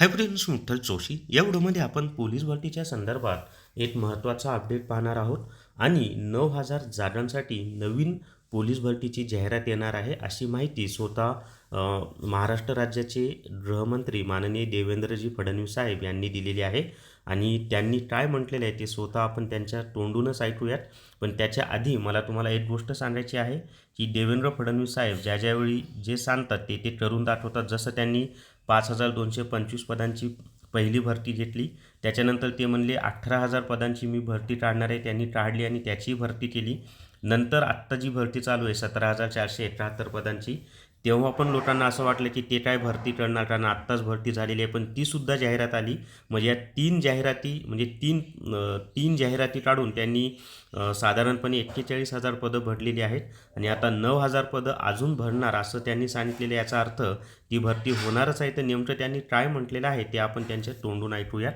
Hi friends मुठ्ठल Joshi या व्हिडिओमध्ये आपण पोलीस भरतीच्या संदर्भात एक महत्त्वाचा अपडेट पाहणार आहोत. आणि नऊ हजार जागांसाठी नवीन पोलीस भरतीची जाहिरात येणार आहे अशी माहिती स्वतः महाराष्ट्र राज्याचे गृहमंत्री माननीय देवेंद्रजी फडणवीस साहेब यांनी दिलेली आहे. आणि त्यांनी काय म्हटलेलं आहे ते स्वतः आपण त्यांच्या तोंडूनच ऐकूयात. पण त्याच्या आधी मला तुम्हाला एक गोष्ट सांगायची आहे की देवेंद्र फडणवीस साहेब ज्या ज्यावेळी जे सांगतात ते ते करून दाखवतात. जसं त्यांनी पाच हजार दोनशे पंचवीस पदांची पहिली भरती घेतली. त्याच्यानंतर ते म्हणले अठरा हजार पदांची मी भरती काढणार आहे त्यांनी काढली आणि त्याचीही भरती केली. नंतर आत्ता जी भरती चालू आहे सतरा हजार चारशे एकाहत्तर पदांची तेव्हा पण लोकांना असं वाटलं की ते काय भरती करणार? कारण आत्ताच भरती झालेली आहे पण तीसुद्धा जाहिरात आली. म्हणजे या तीन जाहिराती म्हणजे तीन तीन जाहिराती काढून त्यांनी साधारणपणे एक्केचाळीस हजार पदं भरलेली आहेत. आणि आता नऊ हजार पदं अजून भरणार असं त्यांनी सांगितलेलं याचा अर्थ ती भरती होणारच आहे तर नेमकं त्यांनी काय म्हटलेलं आहे ते आपण त्यांच्या तोंडून ऐकूयात.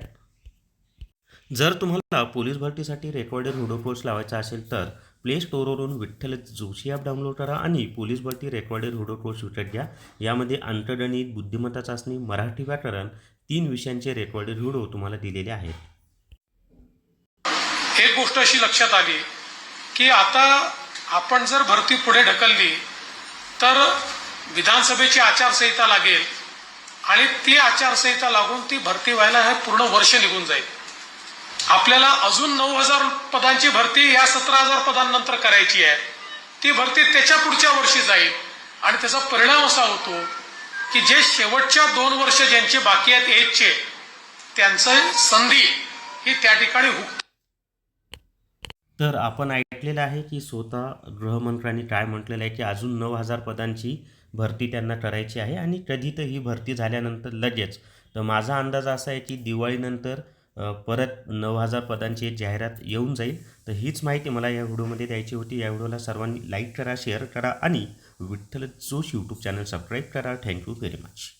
जर तुम्हाला पोलीस भरतीसाठी रेकॉर्डेड व्हिडिओ कोर्स लावायचा असेल तर प्ले स्टोअरवरून विठ्ठल जोशी ॲप डाउनलोड करा आणि पोलीस भरती रेकॉर्डेड व्हिडिओ कोर्स विकत घ्या. यामध्ये अंतर्गणित बुद्धिमत्ता चाचणी मराठी व्याकरण तीन विषयांचे रेकॉर्डेड व्हिडिओ तुम्हाला दिलेले आहेत. एक गोष्ट अशी लक्षात आली की आता आपण जर भरती पुढे ढकलली तर विधानसभेची आचारसंहिता लागेल आणि ती आचारसंहिता लागून ती भरती व्हायला हे पूर्ण वर्ष निघून जाईल. आपल्याला अजून नऊ हजार पदांची भरती या सतरा हजार पदांनंतर करायची आहे. ती भरती त्याच्या पुढच्या वर्षी जाईल. आणि त्याचा परिणाम असा होतो की जे शेवटच्या दोन वर्ष ज्यांचे बाकी आहेत एजचे त्यांचं संधी ही त्या ठिकाणी हुक तर आपण ऐकलेलं आहे की स्वतः गृहमंत्र्यांनी काय म्हटलेलं आहे की अजून नऊ हजार पदांची भरती त्यांना करायची आहे आणि कधी तर ही भरती झाल्यानंतर लगेच. तर माझा अंदाज असा आहे की दिवाळीनंतर परत नऊ हजार पदांची जाहिरात येऊन जाईल. तर हीच माहिती मला या व्हिडिओमध्ये द्यायची होती. या व्हिडिओला सर्वांनी लाईक करा शेअर करा आणि Vitthal Joshi YouTube channel subscribe करा. Thank you very much.